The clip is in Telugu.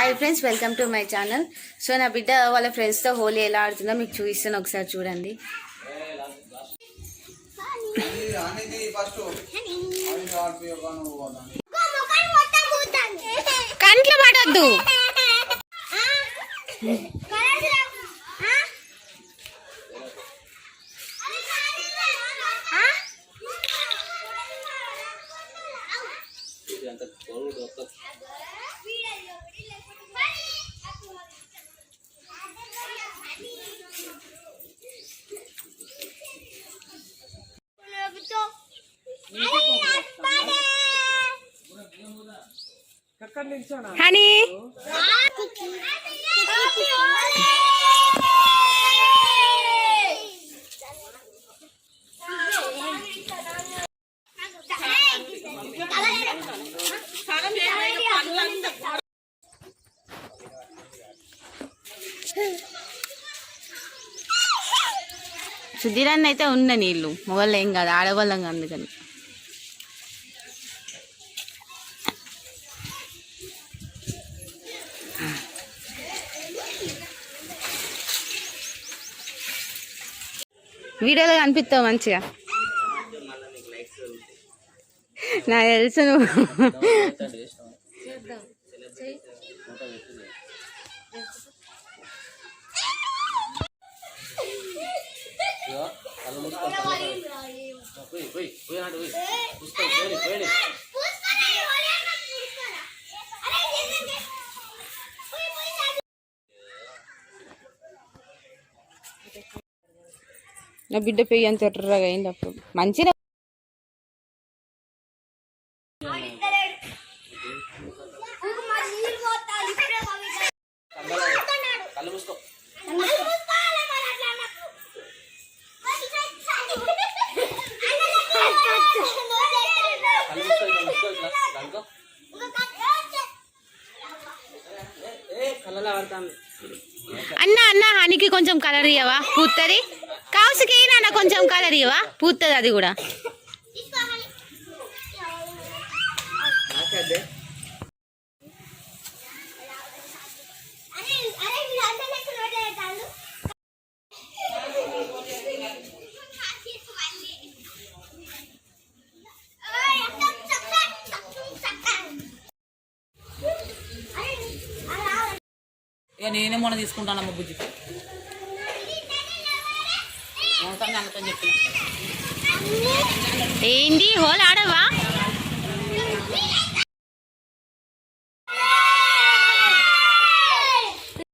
Hi friends welcome to my channel so నా బిడ్డ వాళ్ళ ఫ్రెండ్స్తో హోలీ ఎలా ఆడుతుందో మీకు చూపిస్తాను. ఒకసారి చూడండి. కంట్లో పడద్దు. హనీ! సుధీరాన్ని అయితే ఉన్న నీళ్ళు. మొగళ్ళు ఏం కాదు ఆడవాళ్ళం అందుకని. వీడియోలో కనిపిస్తావు మంచిగా. నాకు తెలుసు నువ్వు. నా బిడ్డ పెయ్యి అంత ఎర్రగా అయింది అప్పుడు. మంచిగా అన్న అన్న హానికి కొంచెం కలర్ ఇయ్యవా? పూత్తది కొంచెం కలర్ ఇవా పూత్తది అది కూడా. ఇక నేనే మొన్న తీసుకుంటానమ్మ బుజ్జి. మొత్తం అన్నతో చెప్పిన. ఏంటి హోల్ ఆడవా?